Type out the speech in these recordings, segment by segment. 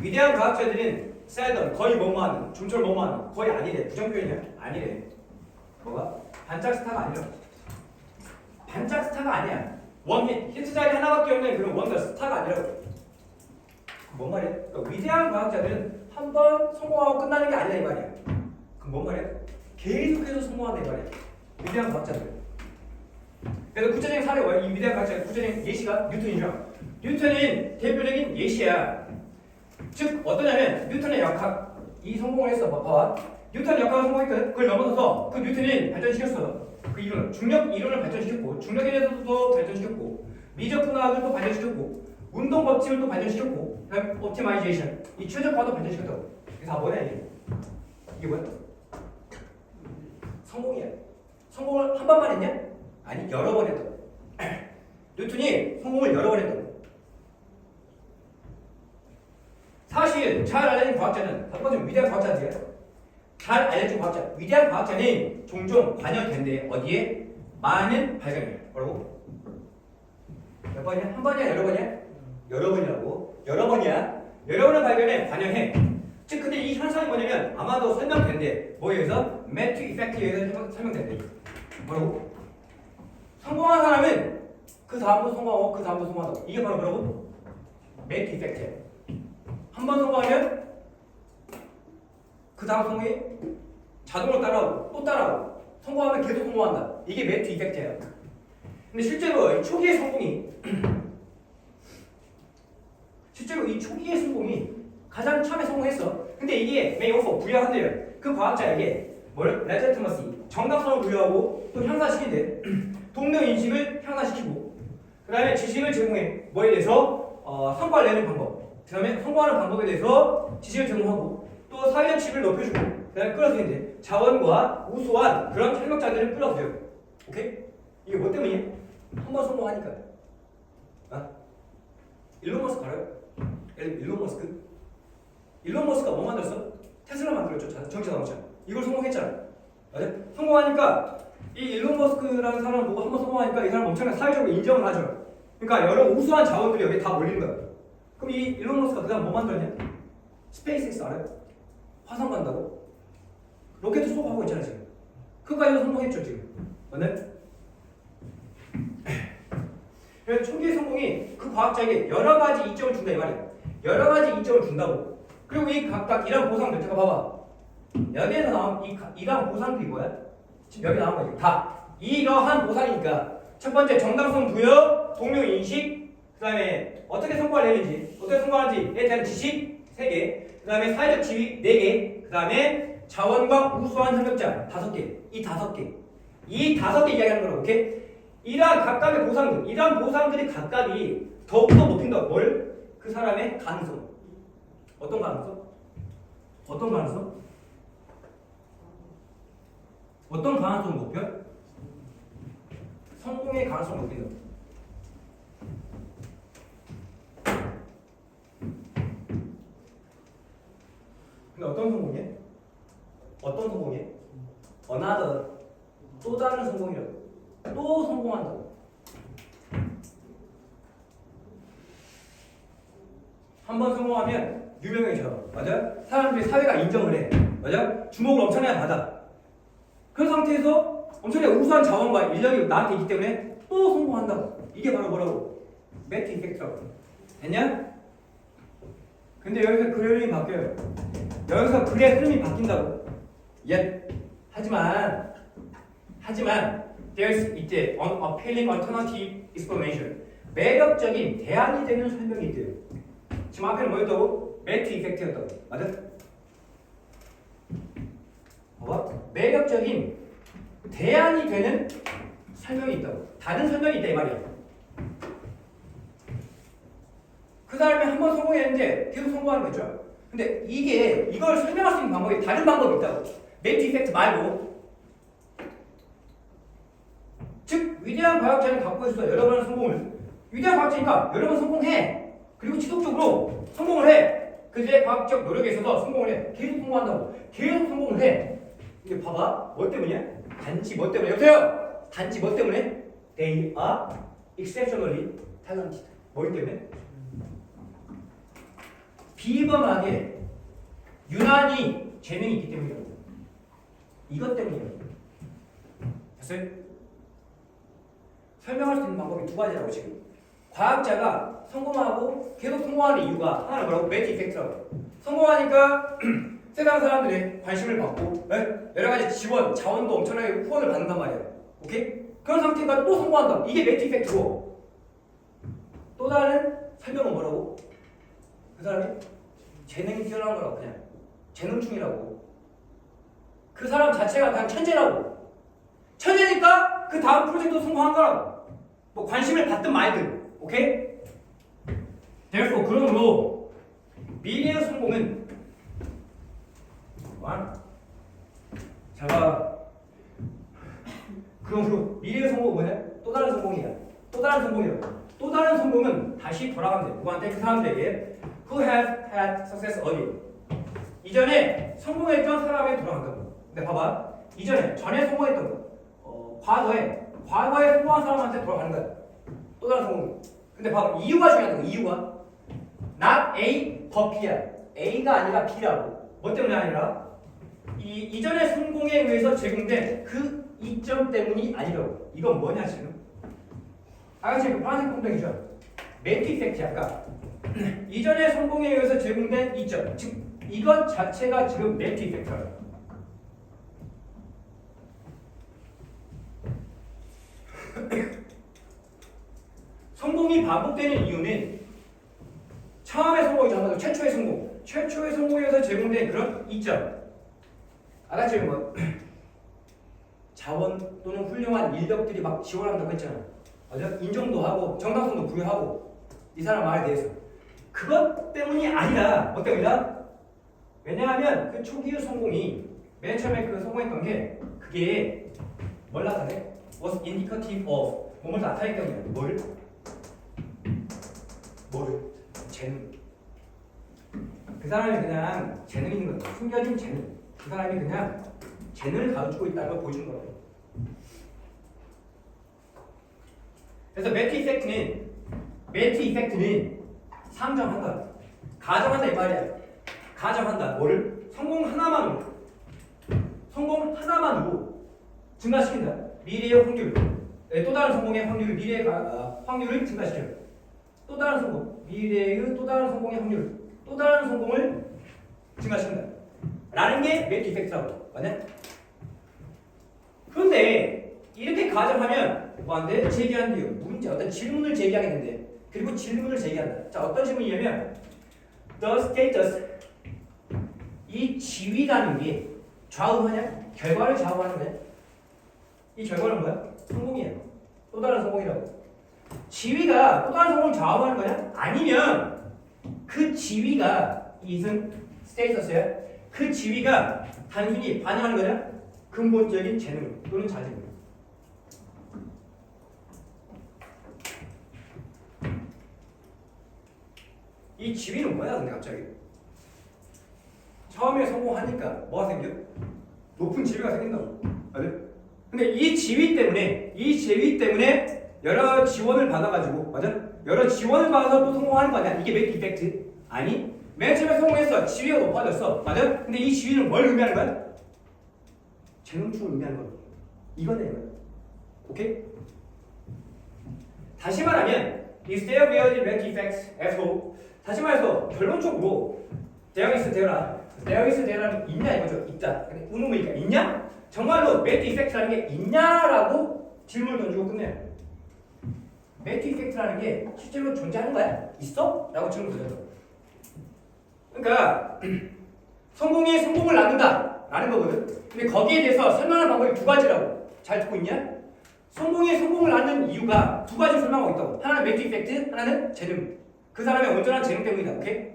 위대한 과학자들은 seldom 거의 뭐뭐하는 좀처럼 뭐뭐하는 거의 아니래. 부정표현이야 아니래. 뭐가? 반짝 스타가 아니라. 반짝 스타가 아니야. 원힌 히트 자리 하나밖에 없는 그런 원더 스타가 아니라고. 뭔 말이야? 그러니까 위대한 과학자들은 한 번 성공하고 끝나는 게 아니라 이 말이야. 그럼 뭔 말이야? 계속해서 성공한다 이 말이야. 위대한 과학자들. 그래서 구체적인 사례 뭐야? 이 위대한 과학자 구체적인 예시가 뉴턴이죠. 뉴턴은 대표적인 예시야 즉 어떠냐면 뉴턴의 역학 이 성공을 했어 봐봐 뉴턴 역학을 성공했거든 그걸 넘어서서 그 뉴턴이 발전시켰어 그 이론 중력 이론을 발전시켰고 중력에 대해서도 발전시켰고 미적 분화학을 또 발전시켰고 운동 법칙을 또 발전시켰고 그다음 옵티마이제이션 이 최적화도 발전시켰다고. 이게 다 뭐냐 이게? 이게 뭐야? 성공이야. 성공을 한 번만 했냐? 아니 여러 번 했다고. 뉴턴이 성공을 여러 번 했다고 사실 잘 알려진 과학자는 첫 번째 위대한 과학자지 잘 알려진 과학자 위대한 과학자는 종종 관여된대 어디에? 많은 발견을 뭐라고? 몇 번이야? 한 번이야? 여러 번이야? 여러 번이라고? 여러 번이야? 여러 번의 발견에 관여해. 즉 근데 이 현상이 뭐냐면 아마도 설명된대 뭐에 의해서? 매트 이펙트에 의해서 설명된대 뭐라고? 성공한 사람은 그 다음도 성공하고 그 다음도 성공하고 이게 바로 뭐라고? 매트 이펙트야 한번 성공하면 그 다음 성공이 자동으로 따라오고 또 따라오고 성공하면 계속 성공한다. 이게 매트 이펙트예요. 근데 실제로 이 초기의 성공이 실제로 이 초기의 성공이 가장 처음에 성공했어. 근데 이게 메이오퍼 부여한대요. 그 과학자에게 뭘 레제트머시 정답성을 부여하고 또 향상시킨대. 동료 인식을 향상시키고 그 다음에 지식을 제공해 뭐에 대해서 어, 성과를 내는 방법. 그다음에 성공하는 방법에 대해서 지식을 제공하고 또 사회적 칩을 높여주고 그다음에 끌어들이는데 자원과 우수한 그런 협력자들을 끌어들여요. 오케이? 이게 뭐 때문이에요? 한 번 성공하니까. 아? 일론 머스크 알아요? 일- 일론 머스크? 일론 머스크가 뭐 만들었어? 테슬라 만들었죠. 자- 전기 자동차. 이걸 성공했잖아. 맞아? 성공하니까 이 일론 머스크라는 사람을 보고 한 번 성공하니까 이 사람 엄청나게 사회적으로 인정을 하죠. 그러니까 여러 우수한 자원들이 여기 다 몰리는 거야. 그럼 이 일론 머스크가 그다음 뭐 만들었냐? 스페이스X 알아요? 화성 간다고? 로켓 쏘고 하고 있잖아 지금. 그거까지 성공했죠 지금. 그래서 초기의 성공이 그 과학자에게 여러 가지 이점을 준다 이 말이야. 여러 가지 이점을 준다고. 그리고 이 각각 이런 보상들 잠깐 봐봐. 여기에서 나온 이 가- 이러한 보상들이 뭐야? 지금 여기 나온 거지. 다 이러한 보상이니까 첫 번째 정당성 부여, 동료 인식, 그다음에 어떻게 성과를 내는지, 어떻게 성공하는지에 대한 지식 세 개, 그 다음에 사회적 지위 네 개, 그 다음에 자원과 우수한 협력자 다섯 개. 이 다섯 개. 이 다섯 개 이야기하는 거라고. 오케이? 이러한 각각의 보상들, 이러한 보상들이 각각이 더욱더 높인다. 뭘? 그 사람의 가능성. 어떤 가능성? 어떤 가능성? 어떤 가능성을 높여? 성공의 가능성을 높인다. 근데 어떤 성공이야? 어떤 성공이야? another 또 다른 성공이라고. 또 성공한다고. 한 번 성공하면 유명해져. 맞아? 사람들이 사회가 인정을 해. 맞아? 주목을 엄청나게 받아. 그 상태에서 엄청나게 우수한 자원과 인력이 나한테 있기 때문에 또 성공한다고. 이게 바로 뭐라고? 매트 이펙트라고. 됐냐? 근데 여기서 흐름이 바뀌어요. 여기서 글의 흐름이 바뀐다고. 예. 하지만 하지만 there's 이때 an appealing alternative explanation. 매력적인 대안이 되는 설명이 있대요. 지금 앞에는 뭐였다고? 매트 이펙트였다고. 맞아? 봐봐. 매력적인 대안이 되는 설명이 있다고. 다른 설명이 있다 이 말이야. 그 사람이 한번 성공했는데 계속 성공하는 거죠. 근데 이게 이걸 설명할 수 있는 방법이 다른 방법이 있다고. 매트 이펙트 말고. 즉 위대한 과학자는 갖고 있어 여러 번의 성공을. 위대한 과학자니까 여러 번 성공해. 그리고 지속적으로 성공을 해. 그들의 과학적 노력에 있어서 성공을 해. 계속 성공한다고. 계속 성공을 해. 이게 봐봐. 뭐 때문이야? 단지 뭐 때문에? 여보세요? 단지 뭐 때문에? They are exceptionally talented. 뭐 때문에? 비범하게 유난히 재능이 있기 때문이라고. 이것 때문이에요. 됐어요? 설명할 수 있는 방법이 두 가지라고 지금. 과학자가 성공하고 계속 성공하는 이유가 하나는 뭐라고? 매트 이펙트라고. 성공하니까 세상 사람들의 관심을 받고 에? 여러 가지 지원, 자원도 엄청나게 후원을 받는단 말이야. 오케이? 그런 상태가 또 성공한다. 이게 매트 이펙트고. 또 다른 설명은 뭐라고? 그 사람이 재능이 뛰어난 거라고 그냥 재능충이라고. 그 사람 자체가 그냥 천재라고. 천재니까 그 다음 프로젝트도 성공한 거라고. 뭐 관심을 받든 말든. 오케이? therefore 그러므로 미래의 성공은 와. 자가 그러므로 미래의 성공은 뭐냐? 또 다른 성공이야. 또 다른 성공이야. 또 다른 성공은 다시 돼. 누구한테? 그 사람들에게 who have had success earlier. 이전에 성공했던 사람에 돌아간다고. 근데 봐봐. 이전에 전에 성공했던 거. 어, 과거에 과거에 성공한 사람한테 돌아가는 거야. 또 다른 성공. 근데 봐봐. 이유가 거. 이유가 not A 더 B야. A가 아니라 B라고. 뭐 때문에 아니라 이 이전의 성공에 의해서 제공된 그 이점 때문이 아니라고. 이건 뭐냐 지금? 아까 지금 파란색 동동이죠. 매트 이펙트 아까 이전의 성공에 의해서 제공된 이점. 즉 이것 자체가 지금 매트 이펙트라고. 성공이 반복되는 이유는 처음의 성공이잖아. 최초의 성공. 최초의 성공에서 제공된 그런 이점. 아까 지금 뭐 자원 또는 훌륭한 인력들이 막 지원한다고 했잖아. 맞아? 인정도 하고 정당성도 부여하고 이 사람 말에 대해서 그것 때문이 아니라 뭐 때문이다? 왜냐하면 그 초기의 성공이 맨 처음에 그 성공했던 게 그게 뭘 나타내? was indicative of 뭐뭘 나타내기 때문이야. 뭘? 뭐를? 재능. 그 사람이 그냥 재능 있는 거야. 숨겨진 재능. 그 사람이 그냥 재능을 가지고 있다는 걸 보여주는 거라고. 그래서 매트 이펙트는 매트 이펙트는 상정한다. 가정한다 이 말이야. 가정한다. 뭐를? 성공 하나만으로. 성공 하나만으로 증가시킨다. 미래의 확률. 네, 또 다른 성공의 확률, 미래의 가- 아, 확률을 증가시켜. 또 다른 성공. 미래의 또 다른 성공의 확률. 또 다른 성공을 증가시킨다. 라는 게 매트 이펙트라고. 맞냐? 그런데 이렇게 가정하면 뭐한데 제기한대요. 문제 어떤 질문을 제기하게 된대. 그리고 질문을 제기한다. 자 어떤 질문이냐면 the status 이 지위라는 게 좌우하냐? 결과를 좌우하는 거야. 이 결과는 뭐야? 성공이야. 또 다른 성공이라고. 지위가 또 다른 성공을 좌우하는 거냐? 아니면 그 지위가 이승 스테이터스야. 그 지위가 단순히 반영하는 거냐? 근본적인 재능 또는 자질. 이 지위는 뭐야 근데 갑자기? 처음에 성공하니까 뭐가 생겨? 높은 지위가 생긴다고. 맞아? 근데 이 지위 때문에 이 지위 때문에 여러 지원을 받아가지고 맞아? 여러 지원을 받아서 또 성공하는 거 아니야? 이게 매트 이펙트? 아니 맨 처음에 성공했어 지위가 높아졌어 맞아? 근데 이 지위는 뭘 의미하는 거야? 재능충을 의미하는 거야 이거네 이거 오케이? 다시 말하면 is there really 매트 effects at all? 다시 말해서 결론적으로 there라 there is there라는 있냐 이거죠 있다 근데 의문이니까 있냐? 정말로 매트 이펙트라는 게 있냐라고 질문을 던지고 끝내요 매트 이펙트라는 게 실제로 존재하는 거야? 있어? 라고 질문 던져서 그러니까 성공이 성공을 낳는다 라는 거거든 근데 거기에 대해서 설명하는 방법이 두 가지라고 잘 듣고 있냐? 성공이 성공을 낳는 이유가 두 가지 설명하고 있다고 하나는 매트 이펙트 하나는 재능 그 사람의 온전한 재능 때문이다 오케이?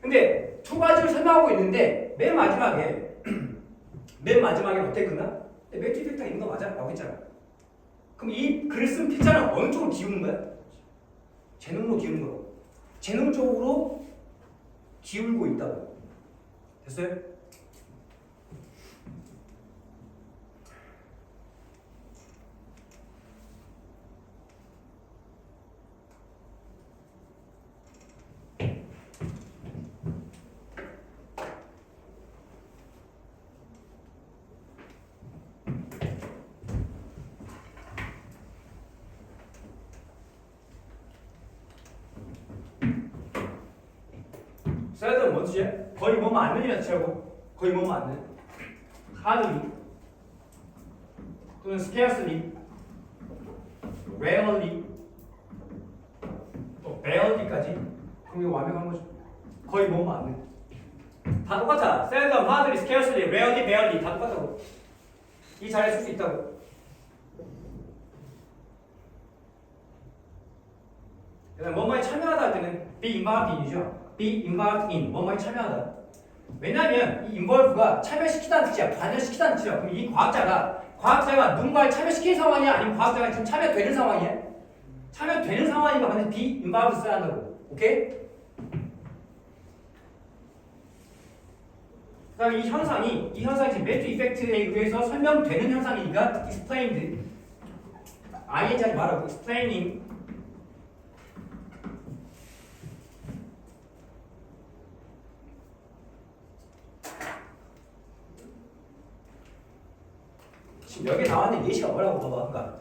근데 두 가지를 설명하고 있는데 맨 마지막에 맨 마지막에 어떻게 끝나? 매트 이펙트가 있는 거 맞아? 라고 했잖아 그럼 이 글을 쓴 피자는 어느 쪽으로 기우는 거야? 재능으로 기우는 거고 재능 쪽으로 기울고 있다고 됐어요? 뭔지 거의 뭐뭐 않는이라 치라고? 거의 뭐뭐 않는 hardly 또는 scarcely rarely 또 그럼 이거 완벽한 거죠 거의 뭐뭐 않는 다 똑같아. seldom, hardly, scarcely, rarely, barely 다 똑같다고. 이 자리에 쓸 수 있다고. 그다음 뭐뭐에 참여하다 할 때는 be involved in이죠. Be involved in 뭐뭐에 참여하다. 왜냐하면 이 involve가 참여시키다는 뜻이야. 관여시키다는 뜻이야. 그럼 이 과학자가 과학자가 누군가를 참여시킨 상황이야, 아니면 과학자가 지금 참여되는 상황이야? 참여되는 상황이니까 반드시 be involved 써야 한다고. 오케이? 그 다음에 이 현상이 이 현상이 지금 매트 이펙트에 의해서 설명되는 현상이니까 explained ing 하지 말라고 explaining 여기 나왔는데 예시가 뭐라고 봐봐. 그러니까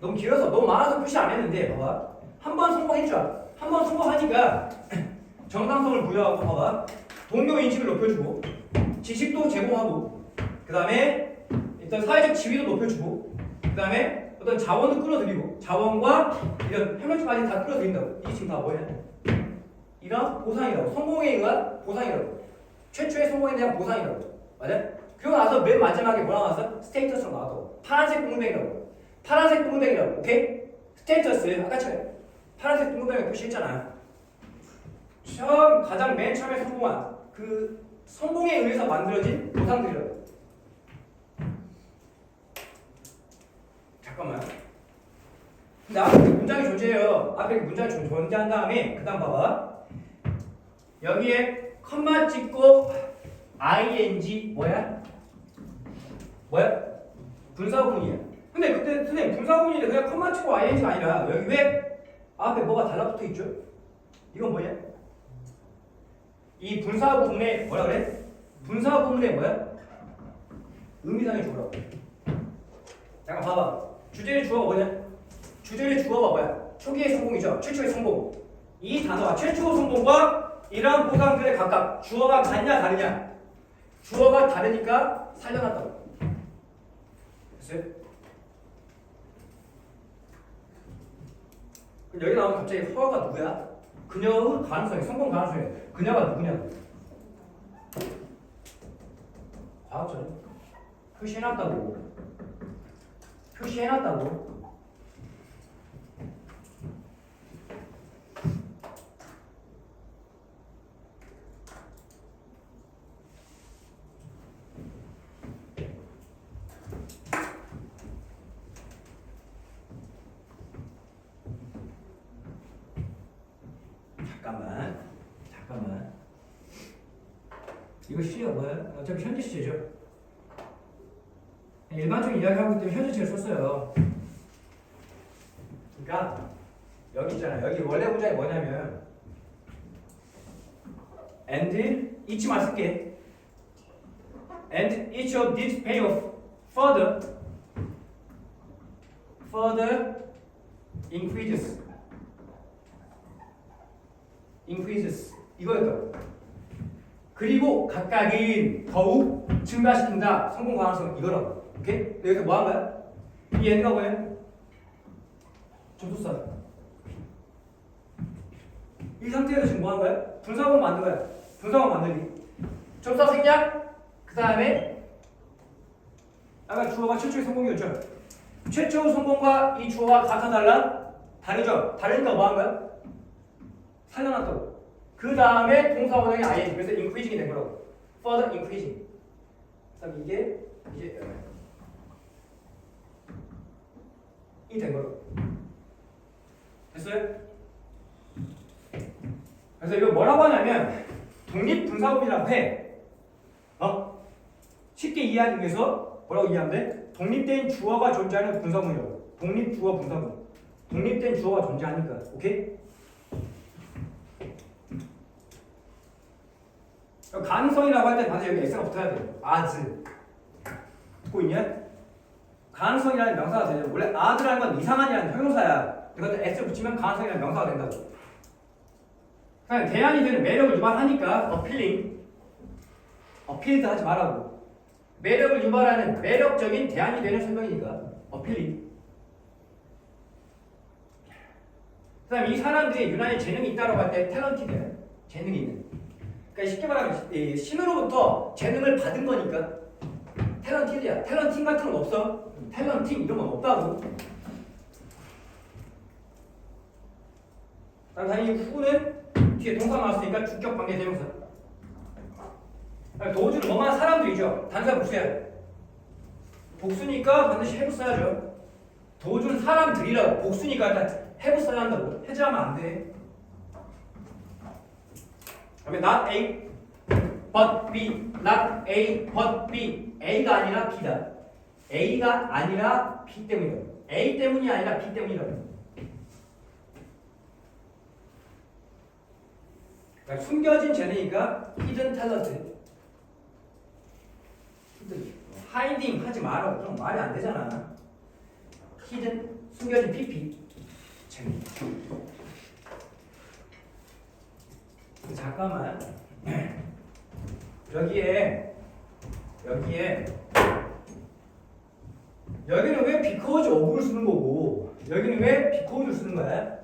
너무 길어서 너무 많아서 표시 안 했는데 봐봐. 한 번 성공했죠. 한 번 성공하니까 정당성을 부여하고 봐봐. 동료 인식을 높여주고 지식도 제공하고 그 다음에 일단 사회적 지위도 높여주고 그 다음에 어떤 자원도 끌어들이고 자원과 이런 협력까지 다 끌어들인다고. 이게 지금 다 뭐야? 이런 보상이라고. 성공에 의한 보상이라고. 최초의 성공에 대한 보상이라고. 맞아? 그리고 나서 맨 마지막에 뭐라 나왔어? 스테이터스로 나왔다고. 파란색 동댕이라고. 파란색 동댕이라고. 오케이? 스테이터스 아까처럼 파란색 동댕이 표시했잖아. 처음 가장 맨 처음에 성공한 그 성공에 의해서 만들어진 보상들이라고. 잠깐만. 근데 앞에 그 문장이 존재해요. 앞에 그 문장이 존- 존재한 다음에 그 다음 봐봐. 여기에 컴마 찍고 ing 뭐야? 뭐야? 분사구문이야. 근데 그때 선생님 분사구문인데 그냥 컴마 치고 ing가 아니라 여기 왜 앞에 뭐가 달라붙어 있죠? 이건 뭐야? 이 분사구문에 뭐라 그래? 분사구문에 뭐야? 의미상의 주어라고. 잠깐 봐봐. 주제의 주어가 뭐냐? 주제의 주어가 뭐야? 초기의 성공이죠. 최초의 성공. 이 단어가 최초 성공과 이러한 보상들에 각각 주어가 같냐 다르냐? 주어가 다르니까 살려놨다고. 그럼 여기 나오면 갑자기 허가 누구야? 그녀의 가능성이 성공 가능성이 그녀가 누구냐? 과학자죠. 표시해놨다고. 표시해놨다고. 잠깐만, 잠깐만. 이거 시제가 뭐야? 어차피 현재 시제죠. 일반적인 이야기하고 있기 때문에 현재체를 썼어요. 그러니까 여기 있잖아. 여기 원래 문장이 뭐냐면 and each만 쓸게. And each of these pay off further further increases increases 이거였다고. 그리고 각각은 더욱 증가시킨다. 성공 가능성 이거라고. 오케이? 여기서 뭐한 거야? 이 n가 뭐야? 접속사. 이 상태에서 지금 뭐한 거야? 분사문 만든 거야. 분사문 만들기. 접사 생략. 그 다음에 아까 주어가 최초의 성공이었죠. 최초 성공과 이 주어가 같아 달라? 다르죠. 다르니까 뭐한 거야? 살려놨다고. 그 다음에 동사 원형이 ing 그래서 increasing이 된 거라고. further increasing. 그다음 이게 이게 이된 거라고. 됐어요? 그래서 이거 뭐라고 하냐면 독립 분사구문이라고 해. 어? 쉽게 이해하기 위해서 뭐라고 이해하면 돼? 독립된 주어가 존재하는 분사구문이라고. 독립 주어 분사구문. 독립된 주어가 존재하니까. 오케이? 가능성이라고 할 때 반드시 여기 X가 붙어야 돼요. as. 듣고 있냐? 가능성이라는 명사가 되죠. 원래 as라는 건 이상한이라는 형용사야. 그것도 S 붙이면 가능성이라는 명사가 된다고. 그냥 대안이 되는 매력을 유발하니까 어필링 어필드 하지 말라고 매력을 유발하는 매력적인 대안이 되는 설명이니까 어필링 그다음 이 사람들이 유난히 재능이 있다고 할 때 탤런티드 재능이 있는 그러니까 쉽게 말하면 이 신으로부터 재능을 받은 거니까. 탤런티드야. 탤런팅 같은 건 없어. 탤런팅 이런 건 없다고. 그다음 당연히 후는 뒤에 동사 나왔으니까 주격 관계 대명사. 도주는 뭐만 사람들이죠. 단사 복수해야 돼. 복수니까 반드시 해부 써야죠. 도주는 사람들이라고. 복수니까 일단 해부 써야 한다고. 해제하면 안 돼 그다음에 not A but B. Not A but B. A가 아니라 B다. A가 아니라 B 때문이다. A 때문이 아니라 B 때문이다. 그러니까 숨겨진 재능이니까 hidden talent. Hidden. Hiding 하지 마라. 그럼 말이 안 되잖아. Hidden 숨겨진 PP. 재능 잠깐만 여기에 여기에 여기는 왜 because of를 쓰는 거고 여기는 왜 because를 쓰는 거야?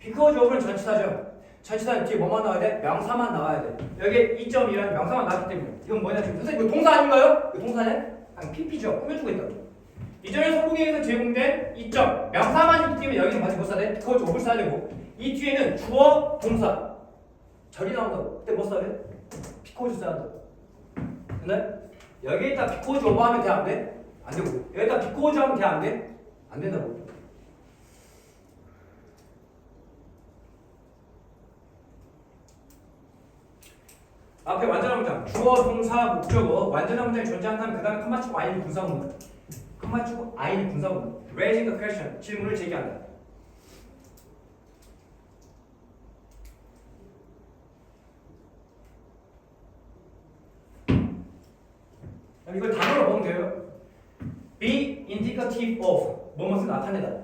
because of는 전치사죠. 전치사는 뒤에 뭐만 나와야 돼? 명사만 나와야 돼. 여기 2.2라는 명사만 나왔기 때문에 이건 뭐냐 지금 선생님 이거 동사 아닌가요? 이거 동사네? 아니 PP죠. 꾸며주고 있다. 이전에 소고기에서 제공된 2점 명사만 있기 때문에 여기는 마치 못 돼? because of를 써야 되고 이 뒤에는 주어 동사 절이 나온다고. 그때 뭐 써야 돼? 피코즈 써야 돼. 근데 여기에다 피코즈 오버하면 돼? 안 돼? 안 되고 여기다 피코즈 하면 돼? 안 돼? 안 된다고. 앞에 완전한 문장 주어, 동사, 목적어 완전한 문장이 존재한다면 그 다음에 칸 맞추고 아이는 분사구문 칸 맞추고 아이는 분사구문 raising the question 질문을 제기한다 이걸 단어로 보면 돼요. be indicative of 뭐뭇을 나타내다.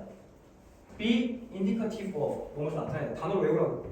be indicative of 뭐뭇을 나타내다. 단어로 외우라고.